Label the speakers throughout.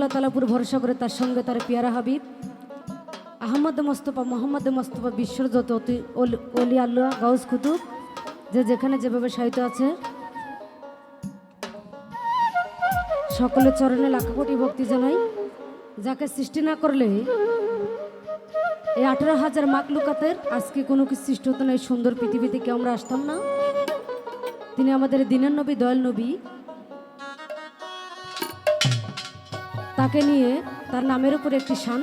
Speaker 1: আল্লাহ তালাপুর ভরসা করে তার সঙ্গে তার পিয়ারা হাবিব, আহমদ মোস্তফা, মোহাম্মদ মোস্তফা বিশ্বর যত অতি- অলি আল্লাহ, গাউস কুতুব, যে যেখানে যেভাবে সাহিত্য আছে। সকলের চরণে লাখো কোটি ভক্তি জানাই। যাকে সৃষ্টি না করলে এই আঠারো হাজার মাকলুকাতের আজকে কোনো কিছু সৃষ্টি হতো না, এই সুন্দর পৃথিবীতে কেউ আমরা আসতাম না? তিনি আমাদের দিনের নবী, দয়াল নবী। তাকে নিয়ে তার নামের উপর একটি শান।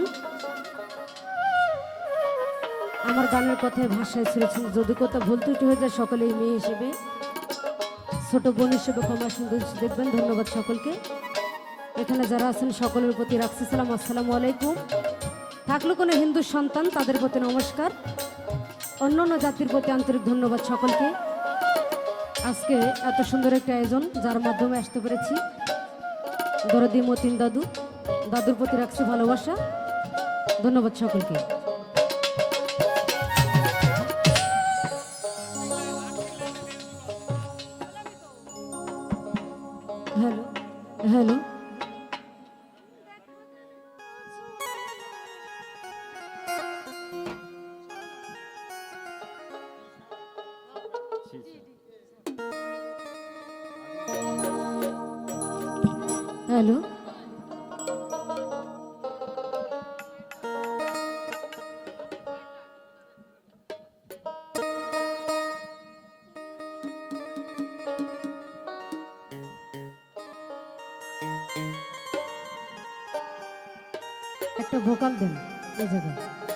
Speaker 1: আমার গানের কথায় ভাষায় ছেড়েছেন। যদি কোথাও ভুল ত্রুটি হয়ে যায় সকলেই মেয়ে হিসেবে, ছোট বোন হিসেবে ক্ষমা সুন্দর দেখবেন। ধন্যবাদ সকলকে। এখানে যারা আছেন, সকলের প্রতি রাখছি সালাম। আসসালামু আলাইকুম। থাকল কোনো হিন্দু সন্তান, তাদের প্রতি নমস্কার। অন্য অন্য জাতির প্রতি আন্তরিক ধন্যবাদ সকলকে। আজকে এত সুন্দর একটা আয়োজন, যার মাধ্যমে আসতে পেরেছি। দরদি মতিন দাদু। দাদুর প্রতি রাখছি ভালোবাসা। ধন্যবাদ সকলকে। Hello hello. হ্যালো। একটা ভোকাল দেন এই জায়গায়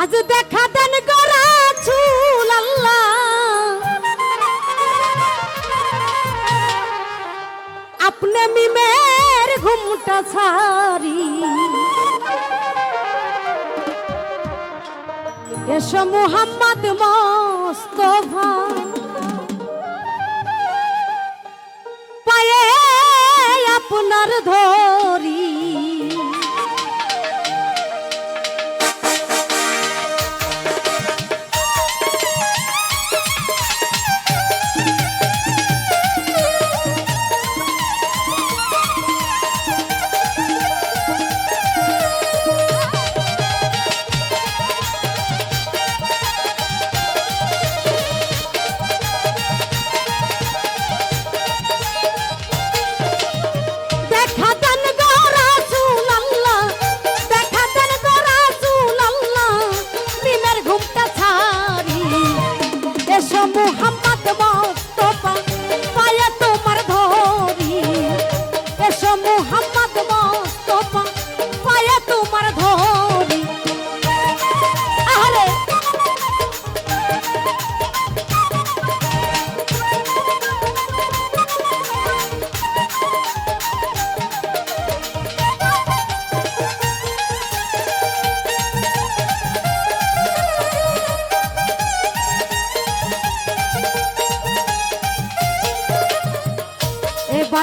Speaker 1: আজ দেখা দেন গরা চুল আপনি মিমের ঘুমটা ছাড়ি। এসো মুহাম্মদ মোস্তফা। পায়ে আপনার ধরি।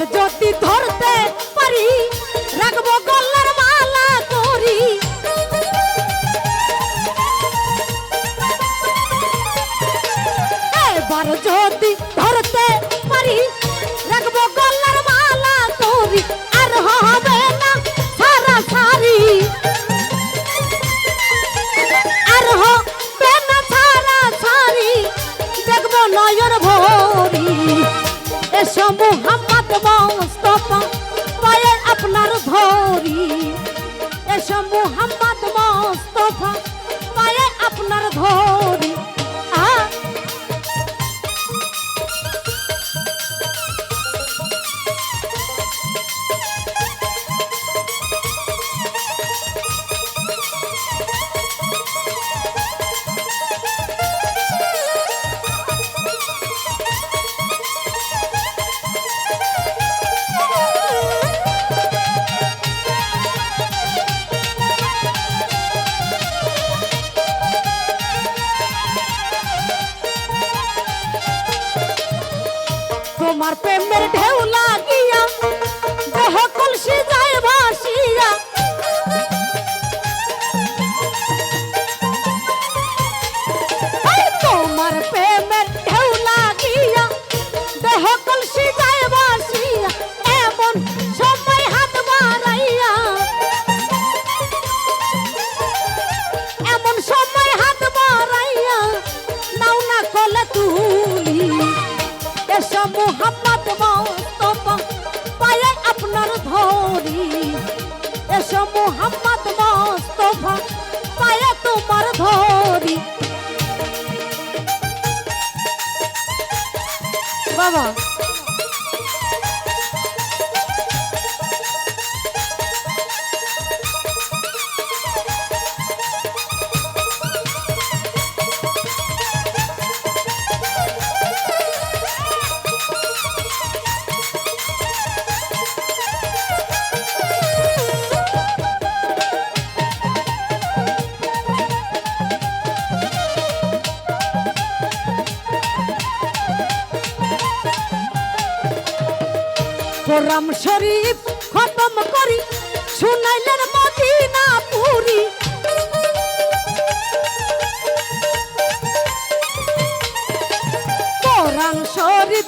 Speaker 1: এবার যদি ধরতে পারি এসো মুহাম্মদ Eu chamo কোরআন শরীফ খতম করি শুনাইলেন মদিনা পুরি কোরআন শরীফ